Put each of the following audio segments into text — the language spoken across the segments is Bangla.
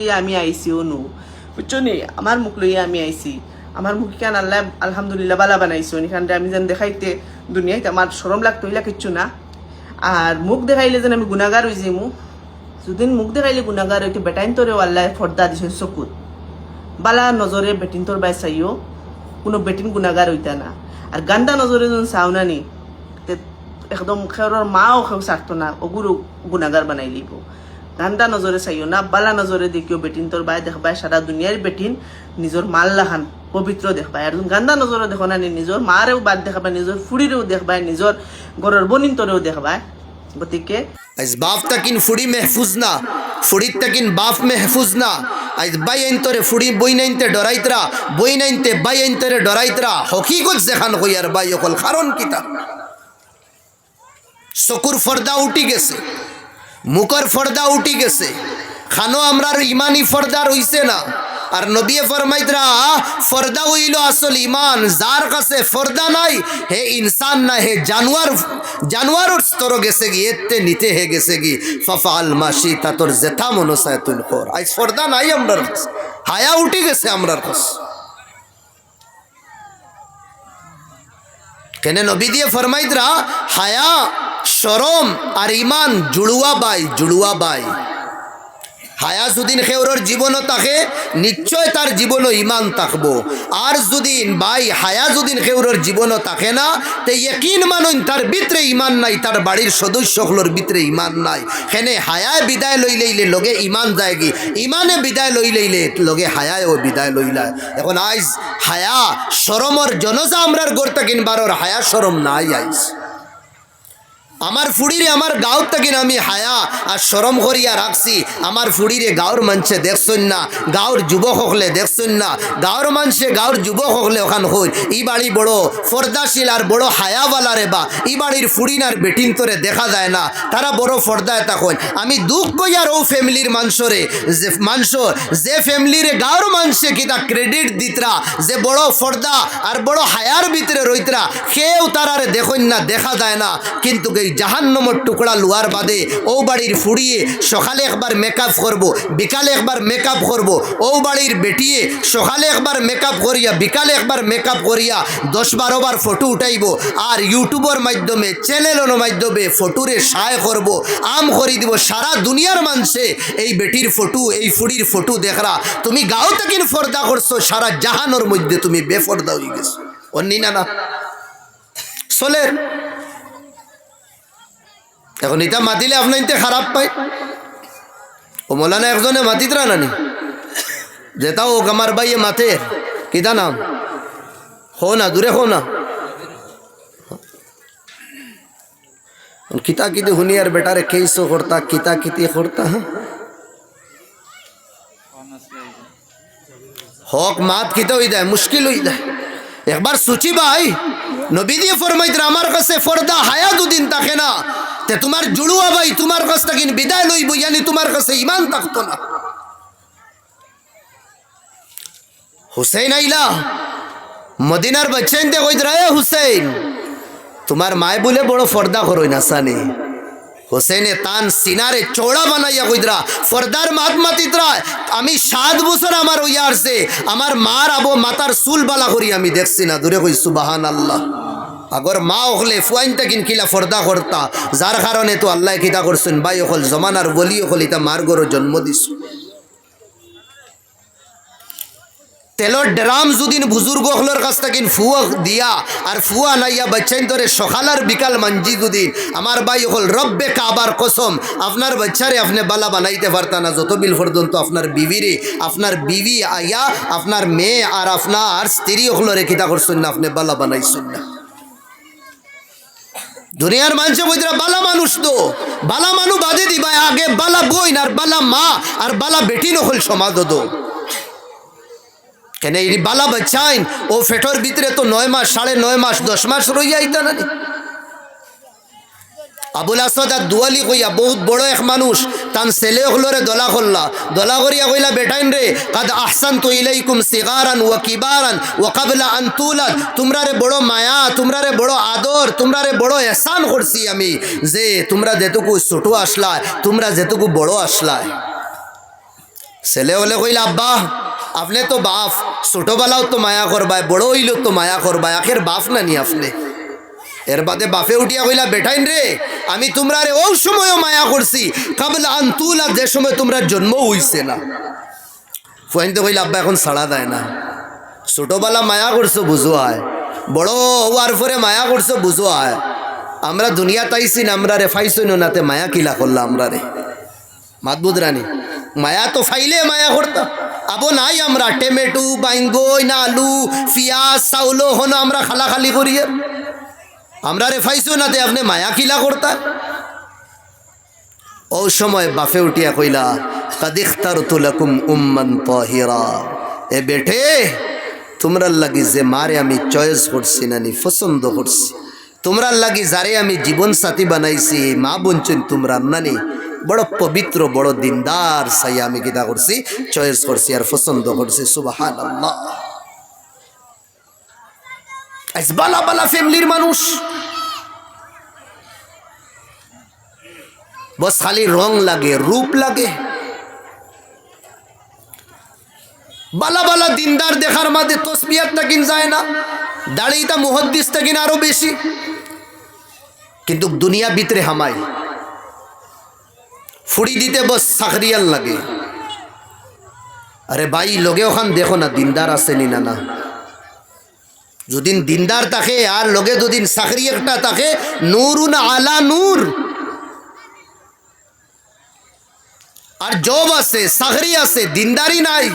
আমি আইছি, অনু। বুঝছ নি? আমার মুখ লইয়া আমি আইছি। আমার মুখ কেন আল্লাহ, আলহামদুলিল্লাহ বালা বানাইছো? এখানটা আমি যেন দেখাইতে দুনিয়াতে আমার সরম লাগতো হইলা কিচ্ছু না। আর মুখ দেখাইলে যেন আমি গুণাগার হয়ে যাইমু। যদিন মুখ দেখাইলে গুণাগার হইতে বেটাইন তোরে আল্লাহ ফর্দা দিছে চকুত। বালা নজরে বেটিন তোর বাই চাইও কোনো বেটিন গুণাগার হইতা না। আর গান্দা নজরে যখন চাও না নি একদম খেৰৰ মাও খেও চারতো না ওগুরু গুণাগার বানাই লিব। গান্দা নজরে চাইও না, বালা নজরে দেখিও বেটিন তোর বাই দেখবাই সারা দুনিয়ার বেটিন নিজর মাল লাখান পবিত্র দেখবাই আর গান্দা নজরে দেখো না নিজর মারেও বাদ দেখাবাই নিজর ফুড়িরেও দেখবাই নিজর ঘরের বনিন তোরেও দেখবাই গতিকে আজ বাপ তাকিন ফুড়ি মেহফুজ না ফুড়ির তাকিন বাপ মেহফুজ না। আজ বাই আইনতরে ফুড়ি বই নাইনতে ডরাইতরা বই নাইনতে বাই আইনতরে ডরাইতরা হকিকত যেখান হইয়ার বাই অকল কারণ কিতা চকুর ফর্দা উঠি গেছে। মুখর ফর্দা উঠি গেছে। খানো আমরার ইমানি ফর্দা রইছে না। আর নবিয়ে ফরমাইতরা ফর্দা হইল আসল ইমান। যার কাছে ফর্দা নাই, হে ইনসান না, হে জানোয়ার, জানোয়ারের স্তর গেছে গি এতে নিতে হে গেছে গি। ফফাল মাসি তা তোর জেঠা মনসায় তুল কর আজ ফর্দা নাই আমরার কাছে। হায়া উঠি গেছে আমরার কাছে। কেন নবী দিয়ে ফরমাইতরা হায়া সরম আর ইমান জুড়ুয়া বাই জুড়ুয়া বাই হায়া যদিন খেউরর জীবনও থাকে নিশ্চয় তার জীবনও ইমান থাকব আর যদিন ভাই হায়া যদিন খেউরর জীবনও থাকে না, তে ইয়কিন মানুন তার ভিতরে ইমান নাই, তার বাড়ির সদস্যগুলোর ভিতরে ইমান নাই। সেনে হায়ায় বিদায় লই লইলে লগে ইমান যায় কি? ইমানে বিদায় লই লইলে লগে হায়ায়ও বিদায় লইলায়। এখন আইজ হায়া সরমর জনজা আমরার গড়তা কিনবারর হায়া সরম নাই আইজ। আমার ফুড়িরে আমার গাঁও থেকে আমি হায়া আর সরম করিয়া রাখছি। আমার ফুড়িরে গাঁর মানছে দেখছন না গাঁর যুবক হকলে দেখছন না গাঁর মানছে গাঁর যুবক হকলে ওখান হই। ই বাড়ি বড় ফর্দাশীল আর বড় হায়াওয়ালা রে বা, ই বাড়ির ফুড়িন আর বেটিন তোরে দেখা যায় না, তারা বড় ফর্দায় তখন আমি দুঃখ কই আর ও ফ্যামিলির মানসরে, যে মানস যে ফ্যামিলিরে গাঁর মানছে কিতা ক্রেডিট দিতরা, যে বড় ফর্দা আর বড় হায়ার ভিতরে রইতরা, কেউ তারারে দেখুন না, দেখা যায় না, কিন্তু এই জাহান্নমর টুকরা লুয়ার বাদে ও বাড়ির ফুড়িয়ে সকালে একবার মেকআপ করব, বিকালে একবার মেকআপ করব, ও বাড়ির বেটিয়ে সকালে একবার মেকআপ করিয়া, বিকালে একবার মেকআপ করিয়া দশ বারো বার ফটো উঠাইব আর ইউটিউবের মাধ্যমে চ্যানেলের মাধ্যমে ফটোরে সায় করব, আম করি দিব। সারা দুনিয়ার মানুষে এই বেটির ফটো এই ফুড়ির ফটো দেখরা। তুমি গাঁও থেকে ফর্দা করছ, সারা জাহানোর মধ্যে তুমি বেফর্দা হয়ে গেছো। অন্য না না। চলে এখন এটা মাতিলে আপনার ইতে খারাপ পাই ও মোলানা একজনে মাতিতরা নানি যেটা ও আমার বাইয়ে মাতে। কিতা নাম? হো না, দূরে হো না। কিতা কিতি শুনি আর বেটারে কেইসো করতা কিতা কিতি করতা হক মাত কিতা হই দেয় মুশকিল হই দেয় একবার সুচি ভাই, নবী দিয়ে ফরমাইতরা আমার কাছে ফর্দা হায়া দুদিন থাকে না। তে তোমার জুড়ুয়া ভাই তোমার কাছ থেকে বিদায় লইব, ইয়ানি তোমার কাছে ইমান থাকতো না। হুসেন আইলা, মদিনার বাচ্চাইন দে কই হুসেন তোমার মায় বলে বড় ফর্দা করোই না, সানি। হোসেনে তান সিনারে চৌড়া বানাইয়া কইদরা, ফর্দার মাত তিতরা, আমি সাত বছর আমার ওইয়া আসছে, আমার মার আবো মাতার চুল বালা করি আমি দেখছি না, দূরে কই সুবাহান আল্লাহ আগর মা ওখলে ফুয়াইনটা কিন কিলা ফর্দা করতা, যার কারণে তো আল্লাহ কিতা করছেন বাই ওখল জমানার বলি ওখল ইতা মার গরো জন্ম দিছ। তেলর ড্রাম যদিন বুজুর্গ হলোর কাছ থেকে ফুয়া দিয়া আর ফুয়া নাইয়া বাচ্চাইন ধরে সকাল আর বিকাল মানজি দুদিন আমার ভাই হল রব্বে কাবার কসম আপনার বাচ্চারে আপনি বালা বানাইতে পারতা না। যত বিল পর্যন্ত আপনার বিবিরে আপনার বিবি আইয়া আপনার মেয়ে আর আপনার স্ত্রী হলরে কিতা করছেন না আপনি বালা বানাইছেন না। দুনিয়ার মানুষে বইতরা বালা মানুষ তো। বালা মানু বাদে দিবা আগে বালা বইন আর বালা মা আর বালা বেটি নহল সমাজ দো কেন এই বালা বাচ্চাইন ও ফেটোর ভিতরে তো নয় মাস, সাড়ে নয় মাস, দশ মাস রইয়া আইতা না। আবুল আসাদ আর দুয়ালি কইয়া বহুত বড় এক মানুষ, তান ছেলে হলরে দলা করলা। দলা করিয়া কইলা, বেটাইন রে, কাদ আহসান তো ইলাইকুম সিগারান ওয়া কিবারান ওয়া কাবলা আন তুলাদ। তোমরা রে বড় মায়া, তোমরা রে বড় আদর, তোমরা রে বড় এহসান করছি আমি যে তোমরা যেটুকু ছোট আসলা তোমরা যেটুকু বড় আসলা ছেলে হলে কইলা, আব্বা আপনি তো বাপ, ছোটবেলাও তো মায়া করবায় বড় হইলেও তো মায়া করবায়, আখের বাপ না নি আপনি। এর বাদে বাফে উঠিয়া কইলা, বেটাইন রে, আমি তোমরা রে ও সময়ও মায়া করছি, কাবল আন্তুলা যে সময় তোমরা জন্ম হইছে না। ফুয়াইন তো কইলা, আব্বা, এখন সাড়া দেয় না। ছোটবেলা মায়া করছ, বুঝো আয়। বড় হওয়ার পরে মায়া করছ, বুঝো আয়। আমরা দুনিয়া তাইছি না, আমরা রে ফাইছি নাতে মায়া কিলা করলাম আমরা রে? মাতবুদ রানী, মায়া তো ফাইলে মায়া করতাম। আবো নাই আমরা। টেমেটো বাইঙ্গই না আলু পিঁয়াজ চাউলো হনো আমরা খালা খালি করিয়ে। আমরা রে ফাইছো না আপনি মায়া কিলা করতা ও সময় বাফে উঠিয়া কইলা কাদিখতার তুলাকুম উম্মান তাহিরা। এ বেঠে তোমরা লাগি যে মারে আমি চয়েস করছি না নি, পছন্দ করছি। তোমরা লাগি যারে আমি জীবন সাথী বানাইছি মা বঞ্চন তোমরা নানি বড় পবিত্র, বড় দিনদার সাই আমি কিতা করছি চয়েস করছি আর পছন্দ করছি সুবাহান বালা বালা ফ্যামিলির মানুষ। বস খালি রং লাগে, রূপ লাগে। বালা বালা দিনদার দেখার মাঝে তসবিয়াত কিন যায় না, দাড়িটা মুহদ্দিস কিন আরও বেশি। কিন্তু দুনিয়া ভিতরে হামাই। ফুড়ি দিতে বস সাকরিয়াল লাগে। আরে ভাই, লগে ওখান দেখো না, দিনদার আছে নি না যদিন দিনদার থাকে, আর লগে দুদিন চাকরি একটা থাকে, নূরুন আলা নূর। আর জব আছে চাকরি আছে দিনদারি নাই।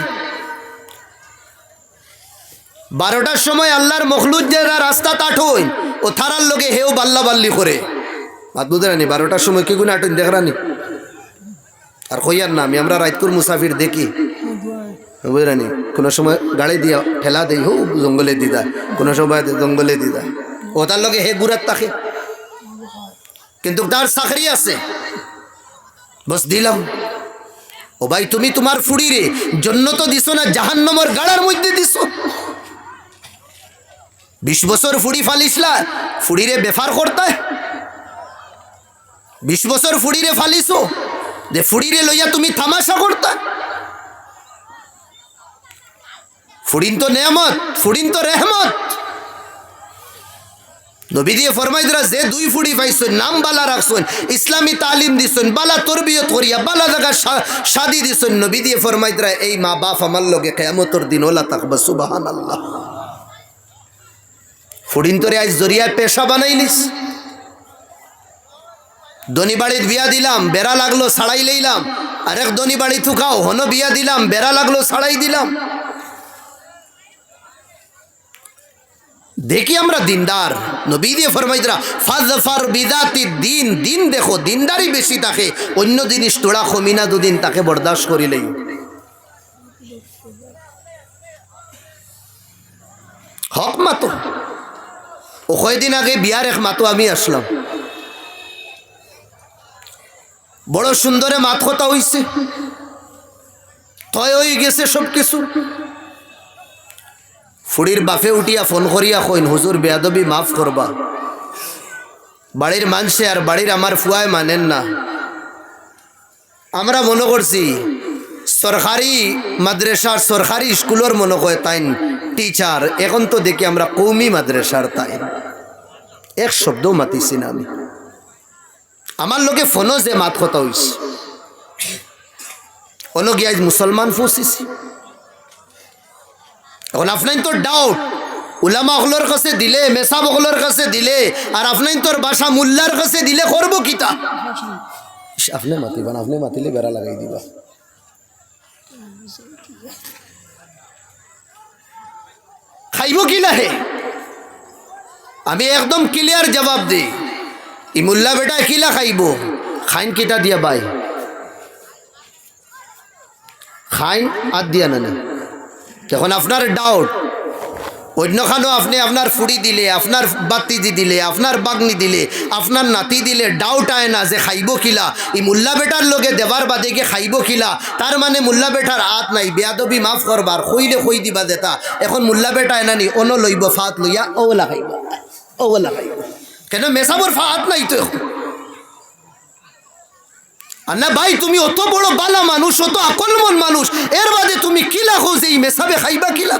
বারোটার সময় আল্লাহর মখলুদ যারা রাস্তা তাঠই ও থারার লোকে হেও বাল্লা বাল্লি করে। বাদ রানি বারোটার সময় কি গুণ আটন দেখ রানি আর কইয়ার না আমি আমরা রাইতকুর মুসাফির দেখি। বুঝে রানি কোনো সময় গাড়ি দিয়া ঠেলা দেই, হো, জঙ্গলে দিদা। কোনো সময় জঙ্গলে দিদা। ও, তার লগে হে গুড়ার তাকে কিন্তু তার চাকরি আছে। বস, দিলাম। ও ভাই, তুমি তোমার ফুড়িরে জন্য তো দিছো না, জাহান্নমর গাড়ার মধ্যে দিছো। বিশ বছর ফুড়ি ফালিসলা ফুড়িরে বেফার করতে। বিশ বছর ফুড়িরে ফালিছো। যে ফুড়িরে লইয়া তুমি তামাশা করতে। ফুড়িন তো নেয়ামত, ফুড়িন তো রেহমত। নবী দিয়ে ফরমাইদরা যে দুই ফুড়ি পাইছেন, নাম বালা রাখছেন, ইসলামী তালিম দিছেন, বালা তরবিয়ত করিয়া, বালা জায়গা শাদি দিছেন নবী দিয়ে ফরমাইদরা এই মা বাপ আমার লগে কেয়ামতর দিন ওলা তাকবা সুবাহান আল্লাহ ফুড়িন তোরে আজ জরিয়ায় পেশা বানাইলিস। দনি বাড়ির বিয়া দিলাম, বেড়া লাগল, সাড়াই লইলাম। আরেক দনি বাড়ি থুকাও, হন বিয়া দিলাম, বেড়া লাগল, সাড়াই দিলাম। দেখি আমরা দিনদার। নবী দিয়ে ফরমাইদরা ফাজফার বিদাতি দিন দিন দেখো দিনদারি বেশি থাকে অন্য জিনিস তোড়া কমিনা দুদিন তাকে বরদাস্ত করিলেই হক মাতো। কয়দিন আগে বিয়ার এক মাতো আমি আসলাম। বড় সুন্দরে কথা হইছে। তয় হয়ে গেছে সব কিছু ফুড়ির বাফে উঠিয়া ফোন করিয়া কইন, হুজুর, বেয়াদবি মাফ করবা। বাড়ির মানুষে আর বাড়ির আমার ফুয়ায় মানেন না। আমরা মনে করছি, সরকারি মাদ্রাসার সরকারি স্কুলের মনে হয় তাই টিচার, এখন তো দেখি আমরা কৌমি মাদ্রাসার তাই এক শব্দও মাতিছি না আমি। আমার লোকে ফোনও যে মাত কথা হইছে। গিয়ে আজ মুসলমান ফুসিছি এখন আপনার তো ডাউট উলামা অকলোর কাছে দিলে, মেসাব কাছে দিলে, আর আপনার তোর বাসা মুল্লার কাছে দিলে করব কিতা? আপনি মাতিবান আপনি মাতিলে বেড়া লাগাই দিবা। খাইব কি লাহে আমি একদম ক্লিয়ার জবাব দিই। ই মুল্লা বেটা কিলা খাইব? খাইন কিটা দিয়া বাই? খাইন আর দিয়া না এখন আপনার ডাউট অন্যখানেও আপনি আপনার ফুড়ি দিলে, আপনার বাতিজি দিলে, আপনার বাগনি দিলে, আপনার নাতি দিলে ডাউট আয় না যে খাইব কিলা ই মুল্লা বেটার লোকে দেবার বাদে গিয়ে খাইব কিলা তার মানে মুল্লা বেটার হাত নাই, বেয়াদবি মাফ করবার কইলে কই দিবা দেতা। এখন মুল্লা বেটা এনানি অন লইব ফাত লইয়া ওলা খাইব। ওলা খাইব। কেন মেসাবর ফাত নাই তো? আর না ভাই, তুমি অত বড় বালা মানুষ, অত আকলমন মানুষ, এর বাদে তুমি কিলা খোঁজ এই মেসাবে খাইবা কিলা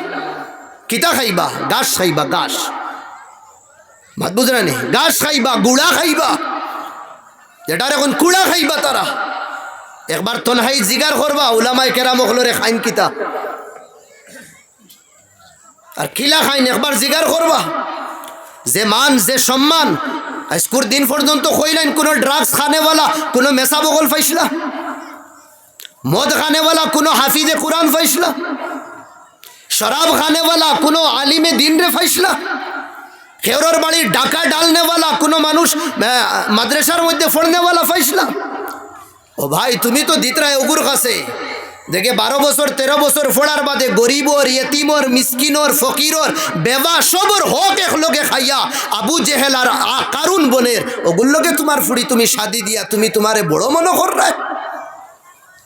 কিতা খাইবা? গাছ খাইবা, গাছ। মাত বুঝরা নি গাছ খাইবা, গুড়া খাইবা। যেটার এখন কুড়া খাইবা তারা একবার তনহাই জিগার করবা উলামাই কেরাম হলরে খাইন কিতা। আর কিলা খাইন একবার জিগার করবা যে মান, যে সম্মান, আজকুর দিন পর্যন্ত কইলেন, কোনো ড্রাগস খানেওয়ালা, কোনো মেসা বগল ফাইসলা মদ খানেওয়ালা, কোনো হাফিজে কোরআন ফাইসলা শরাব খানেওয়ালা, কোনো আলিমে দিন রে ফাইসলা খেওরর বাড়ির ডাকা ডালনেওয়ালা কোনো মানুষ মাদ্রাসার মধ্যে ফোড়নেওয়ালা ফাইসলা ও ভাই, তুমি তো দিতরায় উগুর কাছে। দেখে বারো বছর, তেরো বছর ফোড়ার বাদে গরিবর, ইয়তিমর, মিসকিনর, ফকিরর বেবা সবর হক এক লোকে খাইয়া আবু জেহেল আর কারুন বনের, ওগুলোকে তোমার ফুড়ি তুমি শাদি দিয়া, তুমি তোমারে বড় মনে কর রায়।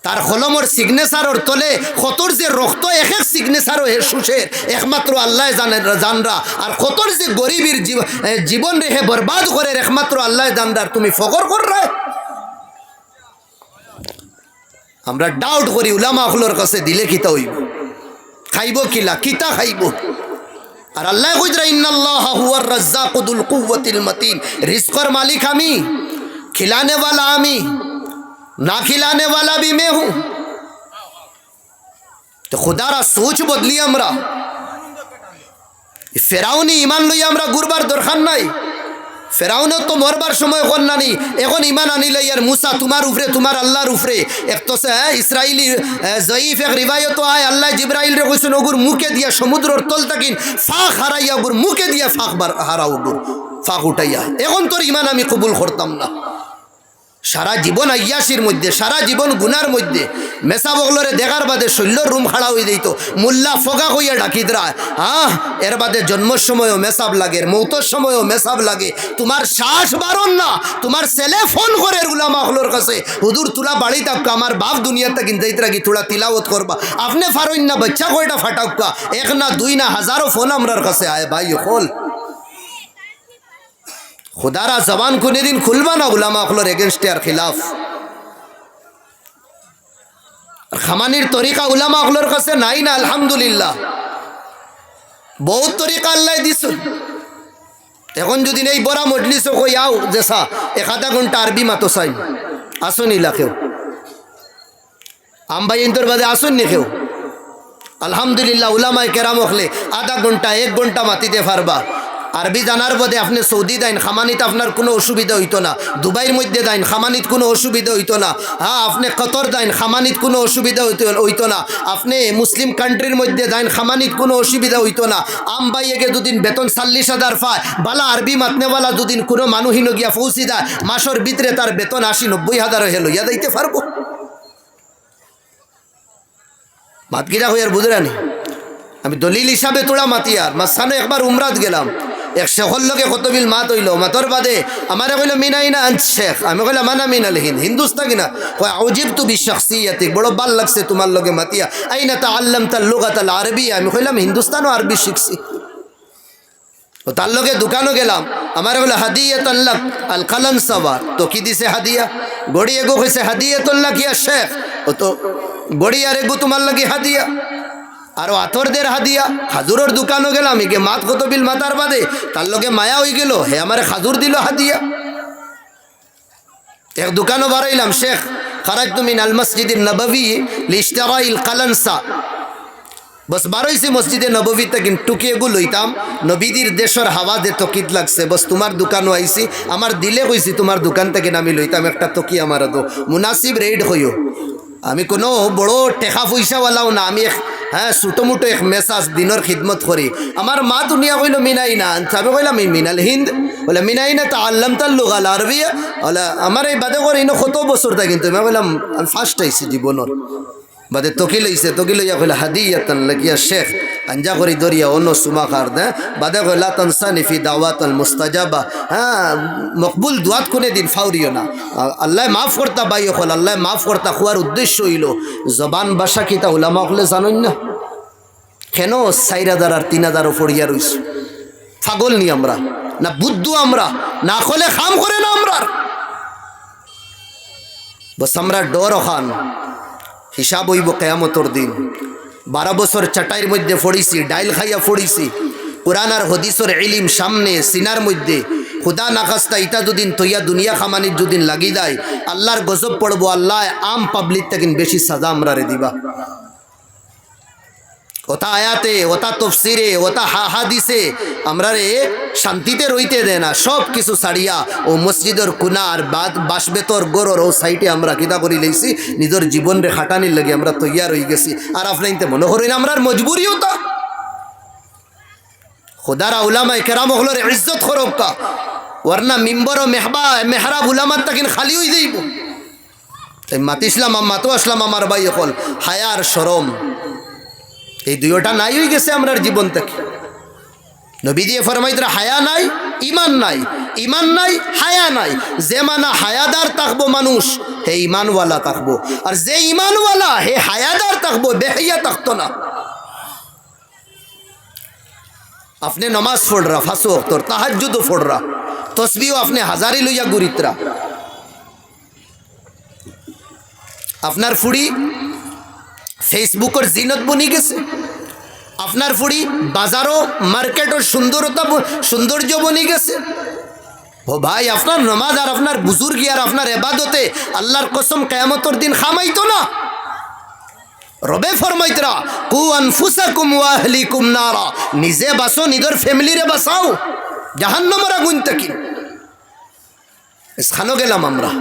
তার কলমর সিগনেচারর তলে কতর যে রক্ত, এক এক সিগনেচারও হে সুশের একমাত্র আল্লাহ জানে জানরা। আর কতর যে গরিবের জীবন রেহে বরবাদ করে, একমাত্র আল্লাহ জানরার, তুমি ফকর কর রায়। আমরা ডাউট করি উলামা হলোর কাছে দিলে কিতা হইব খাইব কিলা কিতা খাইব আর আল্লাহ কইদরা ইন্নাল্লাহ হুয়ার রাজ্জাকুদুল কুওয়াতিল মতিন রিজকর মালিক আমি खिलाने वाला আমি ना खिलाने वाला भी मैं हूं তো খুদারা সোচ বদলি আমরা ফেরাউনি ইমান লই আমরা গুরবার দরকার নাই ফেরাউনের তো মরবার সময় কর নানি। এখন ইমান আনিলে ইয়ার মুসা তোমার উফরে তোমার আল্লাহর উফরে এক তো সে ইসরায়েলি ইসরাইলি আহ, জয়ীফ এক রিবায়ত আয় আল্লাহ জিব্রাইল রে কইছেন ওগুর মুখে দিয়া সমুদ্রর তল তাকিন ফাঁক হারাইয়া ওগুর মুখে দিয়া ফাঁক হারা ওগুর ফাঁক উঠাইয়া এখন তোর ইমান আমি কবুল করতাম না। সারা জীবন আয়াসির মধ্যে, সারা জীবন গুনার মধ্যে, মেসা বগলরে দেখার বাদে শৈল্যর রুম খাড়া হয়ে দিত মুল্লা ফগা হইয়া ডাকিদরা হ্যাঁ এর বাদে জন্মর সময়ও মেসাব লাগে, মৌতর সময়ও মেসাব লাগে, তোমার শ্বাস বারণ না, তোমার ছেলে ফোন করে উলামা হলোর কাছে, হুদুর তুলা বাড়ি থাকা, আমার বাপ দুনিয়াতে কিনতে রাখি তোলা তিলাওত করবা, আপনি ফারইন না, বাচ্চা কয়টা ফাটাক্কা এক না দুই না হাজারো ফোন আমরার কাছে, আয় ভাই হল খুদারা জবান কোনোদিন খুলবা না উলামা হলোর এগেনস্টে আর খিলাফ। খামানির তরিকা উলামা কাছে নাই না, আলহামদুলিল্লাহ। বহুত তরিকা আল্লাহ দিছ এখন যদি এই বড়া মজলিস কই আও যেসা এক আধা ঘণ্টা আরবি মাতো চাই আসুন ইলাকেও আমবাই ইন্তর বাদে আসুন নি কেউ। আলহামদুলিল্লাহ, উলামায় কেরাম হলে আধা ঘণ্টা, এক ঘণ্টা মাতিতে পারবা আরবি জানার বাদে আপনি সৌদি দেন, খামানিত আপনার কোনো অসুবিধা হইতো না। দুবাইয়ের মধ্যে দেন, খামানিত কোনো অসুবিধা হইতো না। হ্যাঁ আপনি কতর দেন, খামানিত কোনো অসুবিধা হইতো না। আপনি মুসলিম কান্ট্রির মধ্যে দেন, খামানিত কোনো অসুবিধা হইতো না। আম বাইয়েকে দুদিন বেতন চাল্লিশ হাজার পায় বালা আরবি মাতনেওয়ালা দুদিন কোনো মানুষই গিয়া পৌঁছি দেয়। মাসের ভিতরে তার বেতন আশি, নব্বই হাজার হয়ে লইয়া দিতে পারব। মাতকিরা হইয়ার বুঝরানি আমি দলিল হিসাবে তোলা মাতি আর, মাঝখানে একবার উমরাত গেলাম। এক শেখর লোকে কতবিল মাত হইল মাতর বাদে আমার কইল মিনাইনা আন শেখ। আমি কইলাম, মানা মিনাল হিন। হিন্দুস্তা কিনা কয় অজিব তু বিশাখসিয়াতি বড় ভালো লাগছে তোমার লগে মাতিয়া। আইনা তা আল্লাম তার লোক তাল আরবি আমি কইলাম হিন্দুস্তানও আরবি শিখছি। ও তার লগে দোকানও গেলাম। আমার বলে হাদিয়াত আল্লাহ আল কালান সাবার তো কি দিছে হাদিয়া? গড়ি এগো কইছে হাদিয়াতুল্লাহ কিয়া শেখ। ও তো, গড়ি আর এগো তোমার লাগে হাদিয়া। আর আতরদের হাদিয়া খাজুরের দোকানও গেলাম, একে মাত কত বিল মাতার বাদে। তার লগে মায়া হয়ে গেল, হে আমার খাজুর দিল হাদিয়া এক দোকানও বাড়াইলাম, শেখ খারাজ তুমি আল মসজিদ নবী লিস্তারাইল কালানসা। বস বারোইছে মসজিদে নবী তাকিন টুকিয়ে গু লইতাম। নবীদির দেশের হাওয়া দে তকিত লাগছে। বস তোমার দোকানও আইছি, আমার দিলে কইছি, তোমার দোকান থেকে আমি লইতাম, একটা তকি আমার তো মুনাসিব রেড হইও। আমি কোনো বড় টেকা পয়সাওয়ালাও না, আমি হ্যাঁ ছোটো মোটো এক মেসাজ দিনের খিদমত করি। আমার মা দুনিয়া কইল মিনাই না আমি কইলাম আমি মিনাল হিন্দ? বলে মিনাই না, তা আল্লাম তার লোকাল আরবি? বলে আমার এই বাদে করে ইনো কত বছর তা কিন্তু? আমি বললাম আমি ফার্স্ট আইসি জীবনের বাদে তকি লইছে তকি লইয়া কইলা, হাদিয়াতান লাকিয়া শেখ, আঞ্জা করি দরিয়া, অন্য সুমা খার দে। বাদে কইলা তানসানি ফি দাওয়াতাল মুস্তাজাবা। হ্যাঁ মকবুল দুয়াত কোনে দিন, ফাউরিও না। আল্লাহ মাফ করতা বাই হল আল্লাহ মাফ করতা খুয়ার উদ্দেশ্য হইল, জবান বাসা কিতা উলামা হলে জানেন না? কেন চার হাজার আর তিন হাজারও ফড়িয়া রইছ ফাগল নি আমরা? না বুদ্ধ আমরা? না হলে খাম করে না আমরা বস, আমরা ডর খান হিসাব হইব কেয়ামতর দিন। বারো বছর চাটাইয়ের মধ্যে ফড়িছি ডাইল খাইয়া ফড়িছি কোরআন আর হদিসর এলিম সামনে, সিনার মধ্যে। খুদা নাকাস্তা ইটা দুদিন তৈয়া, দুনিয়া খামানির দুদিন লাগি দেয় আল্লাহর গজব পড়ব আল্লাহ আম পাবলিক তেকিন বেশি সাজা আমরা রে দিবা। ওটা আয়াতে ওটা তফসিরে ওটা হাদিসে, আমরা রে শান্তিতে রইতে দেয় না, সব কিছু ছাড়িয়া, ও মসজিদের কুনা আর বাদ বাসবেতর গরর ও সাইটে আমরা কিতা করি লইছি, নিজের জীবন রে খাটানির লাগে আমরা তৈয়ার হয়ে গেছি। আর আপনাইতে মনে করেন আমরা মজবুরিও তো। খোদারা উলামায় কেরাম হলোর ইজ্জত খরব কা। ওরনা মিম্বর ও মেহবা মেহরাব উলামার তাকিন খালি হয়ে যাইব। তাই মাতিসলাম মাতো আসলাম আমার ভাই হল হায়ার সরম এই দুইটা নাই হয়ে গেছে আমরার জীবন থেকে। নবী দিয়ে ফরমাইতরা হায়া নাই ইমান নাই ইমান নাই, হায়া নাই। যে মানা হায়াদার থাকব মানুষ, হে ইমানওয়ালা থাকব আর যে ইমানওয়ালা হে হায়াদার থাকব বেহাইয়া থাকতো না। আপনি নমাজ ফোড়রা ফাঁসো তোর তাহাজুদও ফোড়রা তসবিও আপনি হাজারি লইয়া গুরিতরা। আপনার ফুড়ি ফেসবুকের জিনত বনি গেছে। আপনার ফুড়ি বাজারও, মার্কেটও সুন্দরতা সৌন্দর্য বনি গেছে। ও ভাই, আপনার নমাজ আর আপনার বুজুর্গি আর আপনার এবাদতে আল্লাহর কসম কেয়ামতর দিন খামাইতো না। রবে ফরমাইতরা, কু আনফুসাকুম ওয়া আহলিকুম নারা নিজে বাসো, নিজের ফ্যামিলিরে বাসাও জাহান্নামের আগুন থেকে। স্থানও গেলাম আমরা।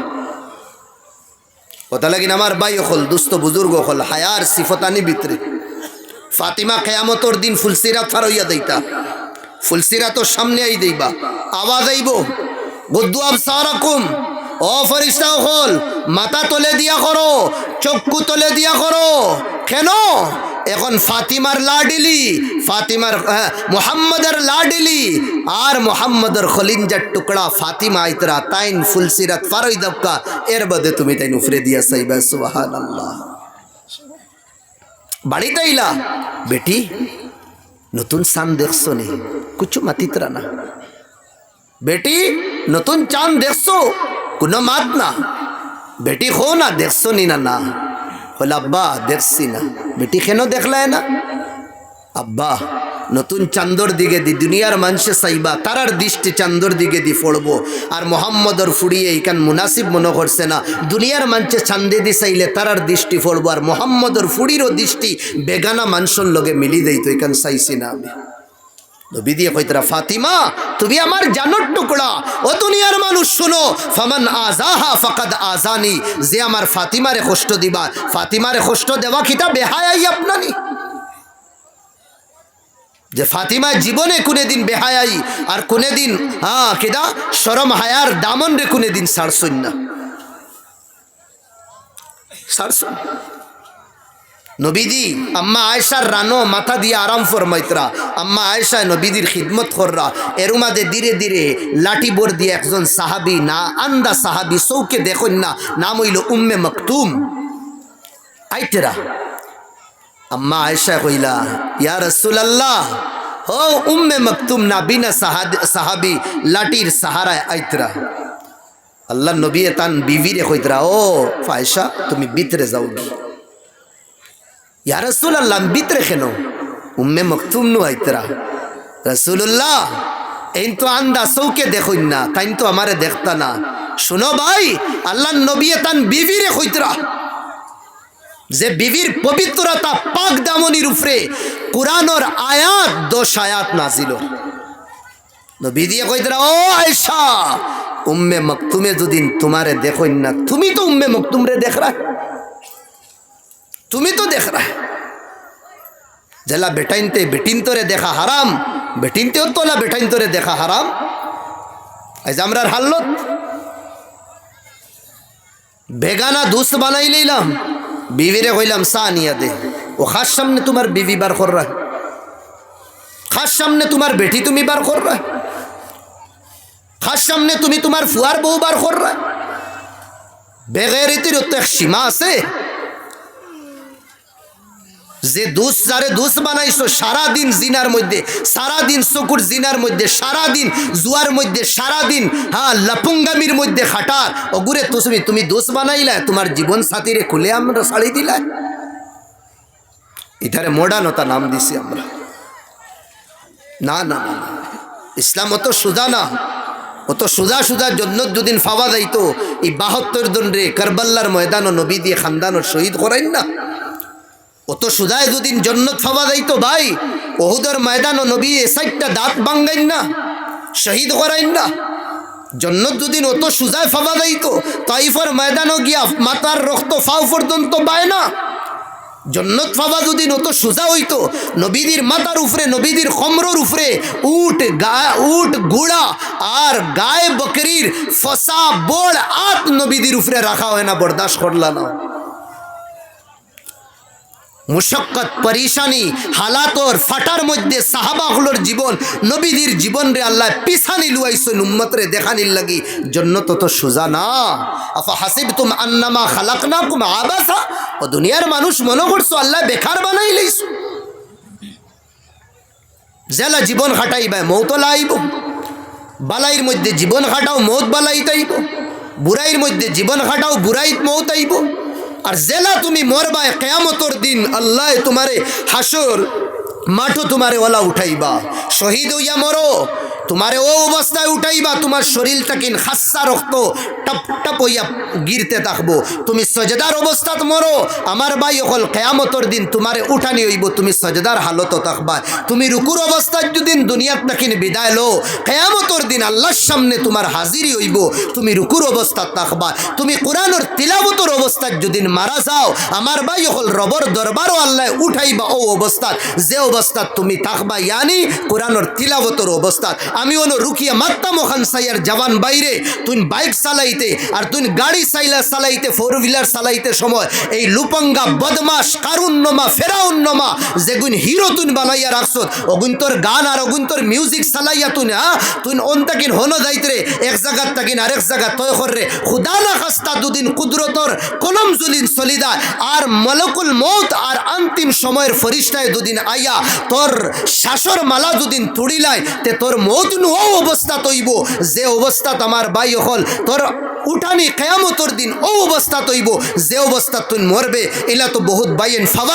কথা লাগিন আমার ভাই হল দুস্থ বুজুর্গ হল হায়ার সিফতানি ভিতরে। ফাতিমা কেয়ামতর দিন ফুলসিরা ফারইয়া দেইতা। ফুলসিরা তো সামনে আই দেইবা। আওয়াজ আইব গুদ্দু আবসারাকুম ও ফরিস্তা হল মাথা তলে দিয়া করো চক্ষু তলে দিয়া করো। কেন? এখন ফাতিমার লাডিলি ফাতিমার হ্যাঁ, মোহাম্মদের লাডিলি আর মোহাম্মদের খলিঞ্জার টুকরা ফাতিমা আইতরা তাইন ফুলসিরাত ফারই দবকা এর বাদে তুমি তাইন উফরে দিয়া সাইবা সুবাহান আল্লাহ বাড়িতে আইলা বেটি, নতুন সান দেখছ নি? কুচু মাতিতরা না। বেটি, নতুন চাঁদ দেখছ? কোনো মাত না। বেটি খো না, দেখছ নি না না। হল আব্বা, দেখছি না। বেটি, কেন দেখলায় না? আব্বা নতুন চান্দর দিকে দি, দুনিয়ার মানুষে চাইবা, তারার দৃষ্টি চান্দর দিকে দি পড়ব আর মোহাম্মদর ফুড়িয়ে এইখান মুনাসিব মনে করছে না। দুনিয়ার মানুষে চান্দে দি চাইলে তারার দৃষ্টি পড়ব আর মোহাম্মদর ফুড়িরও দৃষ্টি বেগানা মানুষের লগে মিলি দেই তো এখান চাইছি না আমি। নবী দিয়ে কইতরা ফাতিমা, তুমি আমার জানোর টুকরা। ও দুনিয়ার মানুষ শুনো, ফামান আজাহা ফাকাদ আজানি যে আমার ফাতিমারে কষ্ট দিবা, ফাতিমারে কষ্ট দেওয়া কিতা বেহায়াই আপনানি যে ফাতিমা জীবনে কোনে দিন বেহায়াই আর কোনে দিন হ্যাঁ কেদা সরম হায়ার দামন রে কোনে দিন সারসইন না সারসইন নবীজি, আম্মা আয়েশার রানো মাথা দিয়ে আরাম ফরমাইতরা। আম্মা আয়েশা নবীজির খিদমত কররা। এরুমাদে ধীরে ধীরে লাঠি বোর দিয়ে একজন সাহাবি, না আন্দা সাহাবি সৌকে দেখুন না, নাম হইল উম্মে মকতুম আইতেরা। আম্মা আয়েশা কইলা, ইয়া রসুলাল্লাহ, ও উম্মে মকতুম না বিনা সাহাদ- সাহাবি, লাঠির সাহারায় আইতরা। আল্লাহ নবী তান বিবিরে কইতরা, ও ফায়সা তুমি ভিতরে যাও ইয়া রসুল্লাহ ভিতরে কেন? উম্মে মকতুম নু আইতরা। রসুল্লাহ এই তো আন্দা সৌকে দেখুন না তাই তো আমারে দেখতা না। শুনো ভাই, আল্লাহ নবী তান বিবিরে কইতরা। যে বিবির পবিত্রতা পাক দামনির উপরে কোরআনর আয়াত দোষ আয়াত নাজিল। নবী ও আয়সা উম্মে মকতুমে তোমারে দেখুন না, তুমি তো উম্মে মকতুম রে দেখ তুমি তো দেখরা জেলা বেটাইনতে বেটিন তোরে দেখা হারাম, বেটিনতেও তোলা বেটাইন তোরে দেখা হারাম। এই আজ আমরার হাল্লত। বেগানা দুস বানাই লইলাম। বিবিরে কইলাম, চা নিয়া দে। ও, খাস সামনে তোমার বিবি বার কর খাস সামনে তোমার বেটি তুমি বার কর খাস সামনে তুমি তোমার ফুয়ার বউ বার কর বেগের বেগেরিতির তো এক সীমা আছে। যে দুস যারে দুস বানাইছো, সারাদিন জিনার মধ্যে, সারাদিন চকুর জিনার মধ্যে, সারাদিন জুয়ার মধ্যে, সারাদিন হ্যাঁ লাপুঙ্গামির মধ্যে খাটার। অগুরে তুমি তুমি দোষ বানাইলা, তোমার জীবন সাথীরে খুলে আমরা শাড়ি দিলা। ইধারে মডার্নতা নাম দিছি আমরা। না না না। ইসলাম অত সুজা না। অত সুজা সুজা জন্য যদিন ফাওয়া যাইতো। এই বাহাত্তর রে কারবাল্লার ময়দান ও নবী দিয়ে খানদান ও শহীদ করাইন না। অত সুজায় দুদিন জন্নত ফাওয়া যাইতো ভাই। ওহুদের ময়দান ও নবী এ সাইডটা দাঁত বাঙ্গাইন না, শহীদ করাইন না। জন্নত দুদিন অত সুজায় ফাওয়া যাইতো তাইফর ময়দানও গিয়া মাতার রক্ত ফাও পর্যন্ত পায় না। জন্নত ফাবা যদি অত সোজা হইতো নবীদির মাথার উপরে নবীদির কমরর উপরে উট গা, উট গুড়া আর গায়ে বকরির ফসা বড় আত নবীদির উপরে রাখা হয় না, বরদাস্ত করলা না। মুশক্কত, পরিশানি, হালাতর, ফাটার মধ্যে সাহাবাগুলোর জীবন, নবীদের জীবন রে আল্লাহ পিছানি লুয়াইছো উম্মত রে দেখানির লাগি। জন্য তত সোজা না। আফা হাসিব তুম আন্নামা খালাক না কুম আবাসা। ও দুনিয়ার মানুষ মনে করছ আল্লাহ বেকার বানাই লইছো। জেলা জীবন খাটাইবা, মৌত লাইব। বালাইর মধ্যে জীবন খাটাও, মৌত বালাই তাইব বুড়াইর মধ্যে জীবন খাটাও বুড়াইত মৌত আইব আর জেলা তুমি মরবায় কেয়ামতর দিন আল্লাহ তোমারে হাসর মাঠও তোমারে ওলা উঠাইবা। শহীদ হইয়া মরো। তোমারে ও অবস্থায় উঠাইবা, তোমার শরীর তাকিন খাসা রক্ত টপ টপ হইয়া গিরতে থাকব। তুমি সজেদার অবস্থাত মরো, আমার ভাই অকল কেয়ামতর দিন তোমারে উঠানি হইব, তুমি সজেদার হালত থাকবা। তুমি রুকুর অবস্থায় যদি দুনিয়াত নাকিন বিদায় লো কেয়ামতর দিন আল্লাহর সামনে তোমার হাজিরি হইব, তুমি রুকুর অবস্থাত থাকবা। তুমি কোরআনর তিলাবতর অবস্থায় যদি মারা যাও, আমার ভাই অকল রবর দরবারও আল্লাহ উঠাইবা, ও অবস্থাত, যে অবস্থাত তুমি থাকবা, ইয়ানি কোরআনর তিলাবতর অবস্থাত। আমি ওনো রুকিয়া মাত্তা মোখান সাইয়ার জওয়ান বাইরে, তুই বাইক চালাইতে আর তুই গাড়ি চাইলা চালাইতে ফোর হুইলার চালাইতে সময়, এই লুপঙ্গা বদমাস কারুন্নমা ফেরাউন্নমা যেগুন হিরো তুই বানাইয়া রাখছ অগুন তোর গান আর অগুন তোর মিউজিক চালাইয়া তুই হ্যাঁ? তুই অন তাকিন হনো যাইতে রে, এক জায়গার তাকিন আরেক জায়গা তয় কর খুদা না খাস্তা দুদিন কুদরতর কলম জুলিন চলিদা আর মলকুল মৌত আর অন্তিম সময়ের ফরিস্তায় দুদিন আইয়া তোর শাসর মালা দুদিন তুড়িলাই তে তোর মৌত নু ও অবস্থা তৈব, যে আমার বাই হল, তোর উঠানি কেয়ামতর দিন ও অবস্থা তৈব, যে অবস্থা তুই মরবে, এলা তো বহুত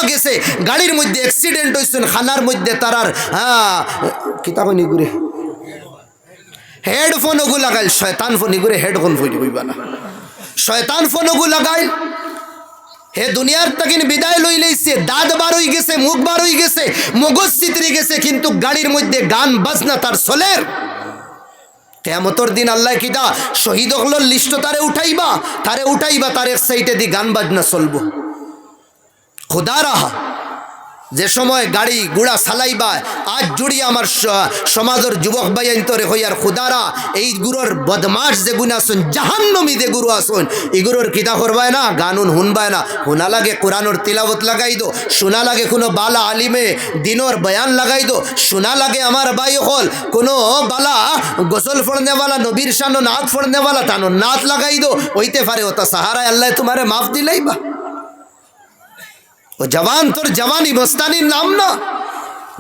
গেছে, গাড়ির মধ্যে অ্যাক্সিডেন্ট হয়েছেন খানার মধ্যে তারার হ্যাঁ কিতাব নিগুরে হেডফোন ওগু লাগাইল, শয়তান ফোন নিগুরে হেডফোন ফোন হইবা না। শয়তান ফোন ওগু লাগাইল হে দুনিয়ার তাকিন বিদায় লই লইছে, দাঁত বার গেছে, মুখ বার গেছে, মগজ চিতরি গেছে, কিন্তু গাড়ির মধ্যে গান, বাজনা তার সলের কেমতর দিন আল্লাহ কিতা শহীদ হকলর লিস্ট তারে উঠাইবা তারে উঠাইবা, তার এক সাইডে দি গান, বাজনা চলবো। খোদা রাহা। যে সময় গাড়ি গুড়া চালাইবা, আজ জুড়ি আমার সমাজের যুবক বাইন্তরে হইয়ার খুদারা, এই গুরুর বদমাস যে গুণ আসুন জাহান্নমি যে গুরু আসুন এগুলোর কিতা করবায় না, গানুন শুনবায় না, শুনা লাগে কোরআনোর তিলাবত লাগাই দো, শোনা লাগে কোনো বালা আলিমে দিনর বয়ান লাগাই দো, শোনা লাগে আমার বাই হল, কোনো বালা গোসল ফড়নেওয়ালা নবীর শানো নাথ ফড়নেওয়ালা তানো নাথ লাগাই দো, হইতে পারে ওটা সাহারায় আল্লাহ তোমারে মাফ দিলেই বা। ও জওয়ান তোর জওয়ানি মস্তানির নাম না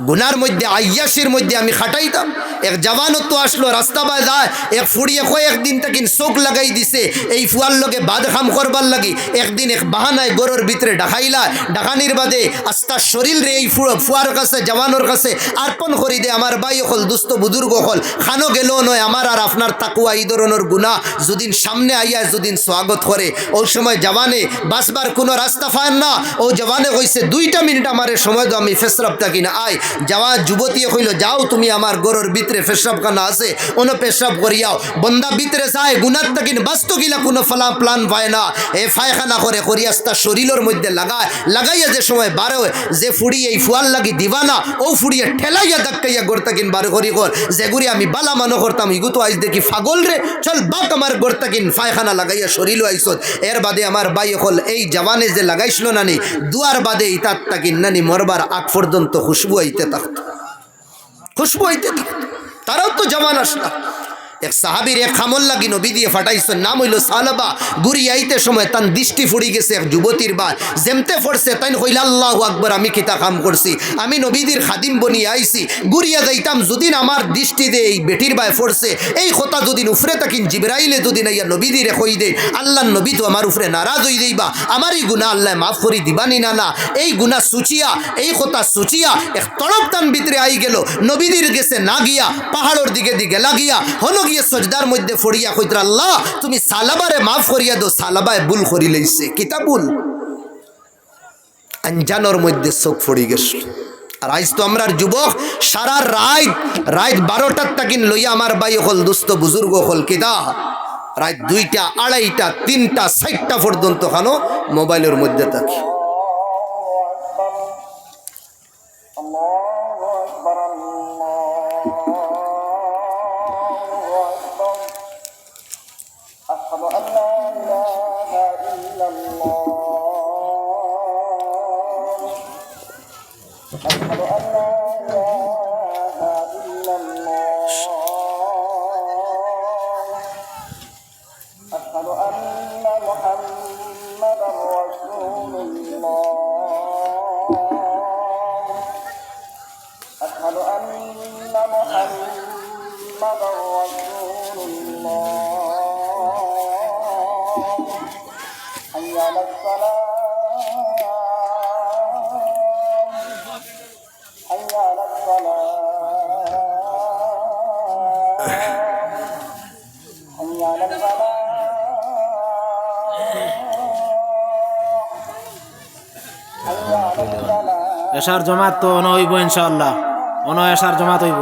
গুনার মধ্যে আয়াসির মধ্যে আমি খাটাইতাম। এক জওয়ানত তো আসলো, রাস্তা বায় যায়, এক ফুড়িয়ে কয় একদিন তাকিন চোখ লাগাই দিছে, এই ফুয়ার লগে বাদ খাম করবার লাগি, একদিন এক বাহানায় গরুর ভিতরে ডাকাইলা, ডাকানির বাদে আস্তা শরীর রে এই ফুয়ার কাছে, জওয়ানোর কাছে আর্পণ করি দে, আমার বাই হল দুস্থ বুজুর্গ হল খানো গেল নয়, আমার আর আপনার তাকুয়া এই ধরনের গুণা, যদিন সামনে আইয়া যদিন স্বাগত করে। ওই সময় জওয়ানে বাসবার কোনো রাস্তা পায় না, ও জওয়ানে কইছে, দুইটা মিনিট আমারে সময় দাও, আমি ফেসরাব থাকি না আয়। যাওয়া যুবতী কইল, যাও তুমি আমার গরুর ভিতরে ফেসরাব খানা আছে, ওনো পেশরাব করিয়াও। বন্দা ভিতরে যায় গুনার তাকিন বাস্তু গিলা কোনো ফলা প্লান পায় না। এ ফায়খানা করে করিয়াস্তা শরীরের মধ্যে লাগায়। লাগাইয়া যে সময় বারো যে ফুড়ি এই ফুয়াল লাগি দিবানা, ও ফুড়িয়ে ঠেলাইয়া ধাক্কাইয়া গোরতাকিন বার করি কর। যেগুড়ি আমি বালা মানো করতাম, ইগু তো আইস দেখি ফাগল রে। চল বাক আমার গোরতাকিন ফায়খানা লাগাইয়া শরীর আইসত। এর বাদে আমার বাই হল এই জওয়ানে যে লাগাইছিল নানি, দুয়ার বাদে ইতার তাকিন নানি মরবার আগ পর্যন্ত খুশবু আইতে থাকতো। খুশবু আইতে থাকতো। তারাও তো জমান আসলা। এক সাহাবির এক খামল লাগি নবী দিয়ে ফাটাইছেন নাম হইল সালাবা। গুড়ি আইতে সময় তান দৃষ্টি ফুড়ি গেছে এক যুবতীর বা যেমতে ফরছে তাই হইল আল্লাহ আকবর, আমি কিতা কাম করছি? আমি নবীদের খাদিম বনিয়ে আইছি। গুড়িয়া যাইতাম যদিন আমার দৃষ্টি দে এই বেটির বায় ফরছে, এই কথা যদিন উফরে তাকিন, জিবরাইলে যদিন আইয়া নবীদের কই দে আল্লাহ নবী তো আমার উফরে নারাজ হই দেইবা। আমারই গুণা আল্লাহ মাফ করি দিবানি না না এই গুণা সুচিয়া, এই কথা সুচিয়া এক তড়প তান ভিতরে আই গেল। নবীদের গেছে না গিয়া, পাহাড়ের দিকে দিকে লাগিয়া হন গিয়ে সজদার মধ্যে ফড়িয়া কইতরা আল্লাহ, তুমি সালাবারে মাফ করিয়া দো সালাবায় ভুল করি লইছে। কিতা ভুল? আঞ্জানোর মধ্যে চোখ ফড়ি গেছিল। আর আইজ তো আমরার যুবক, সারা রাত রাত বারোটার তাকিন লইয়া আমার বাই হল দুস্থ বুজুর্গ হল কিদা রাত দুইটা, আড়াইটা, তিনটা, চারটা পর্যন্ত খানো মোবাইলের মধ্যে থাকি। أشهد أن محمدا رسول الله حي على الصلاة حي على الصلاة حي على الفلاح حي على الفلاح এশার জমাত তো অন হইব ইনশাআল্লাহ অনয়াসার জমা তৈব